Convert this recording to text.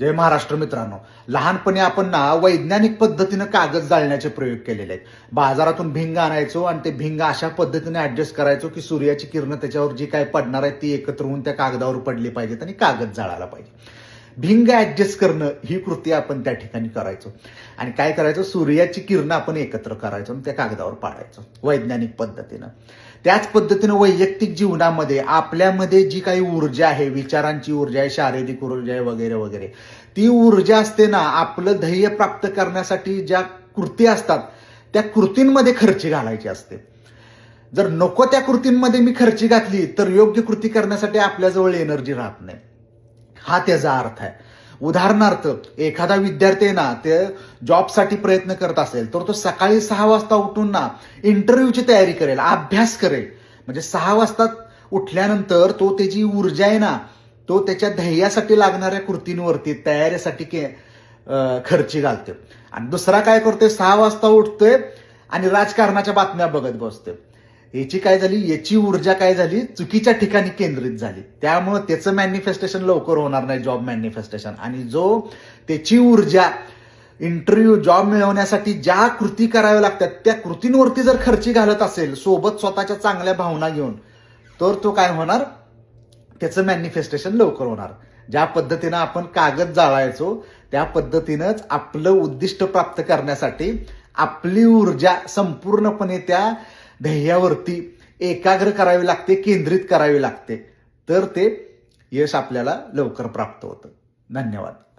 जय महाराष्ट्र मित्रांनो. लहानपणी आपण ना वैज्ञानिक पद्धतीनं कागद जाळण्याचे प्रयोग केलेले आहेत. बाजारातून भिंग आणायचो आणि ते भिंग अशा पद्धतीने ऍडजस्ट करायचो की सूर्याची किरण त्याच्यावर जी काय पडणार आहे ती एकत्र होऊन त्या कागदावर पडली पाहिजेत आणि कागद जाळायला पाहिजे. भिंग ऍडजस्ट करणं ही कृती आपण त्या ठिकाणी करायचो. आणि काय करायचो? सूर्याची किरणं आपण एकत्र करायचो आणि त्या कागदावर पाडायचो. वैज्ञानिक पद्धतीनं. त्याच पद्धतीनं वैयक्तिक जीवनामध्ये आपल्यामध्ये जी काही ऊर्जा आहे विचारांची ऊर्जा आहे शारीरिक ऊर्जा आहे वगैरे वगैरे ती ऊर्जा असते ना आपलं ध्येय प्राप्त करण्यासाठी ज्या कृती असतात त्या कृतींमध्ये खर्ची घालायची असते. जर नको त्या कृतींमध्ये मी खर्ची घातली तर योग्य कृती करण्यासाठी आपल्याजवळ एनर्जी राहत नाही. हा त्याचा अर्थ आहे. उदाहरणार्थ एखादा विद्यार्थी ना ते जॉबसाठी प्रयत्न करत असेल तर तो सकाळी सहा वाजता उठून ना इंटरव्ह्यूची तयारी करेल अभ्यास करेल. म्हणजे सहा वाजता उठल्यानंतर तो त्याची ऊर्जा आहे ना तो त्याच्या ध्येयासाठी लागणाऱ्या कृतींवरती तयारीसाठी के खर्ची घालते आणि दुसरा काय करतोय सहा वाजता उठतोय आणि राजकारणाच्या बातम्या बघत बसतोय. याची काय झाली? याची ऊर्जा काय झाली? चुकीच्या ठिकाणी केंद्रित झाली. त्यामुळं त्याचं मॅनिफेस्टेशन लवकर होणार नाही जॉब मॅनिफेस्टेशन आणि जो त्याची ऊर्जा इंटरव्ह्यू जॉब मिळवण्यासाठी ज्या कृती कराव्या लागतात त्या कृतींवरती जर खर्ची घालत असेल सोबत स्वतःच्या चांगल्या भावना घेऊन तर तो काय होणार? त्याचं मॅनिफेस्टेशन लवकर होणार. ज्या पद्धतीनं आपण कागद जाळायचो त्या पद्धतीनंच आपलं उद्दिष्ट प्राप्त करण्यासाठी आपली ऊर्जा संपूर्णपणे त्या ध्येयावरती एकाग्र करावी लागते केंद्रित करावी लागते. तर ते यश आपल्याला लवकर प्राप्त होतं. धन्यवाद.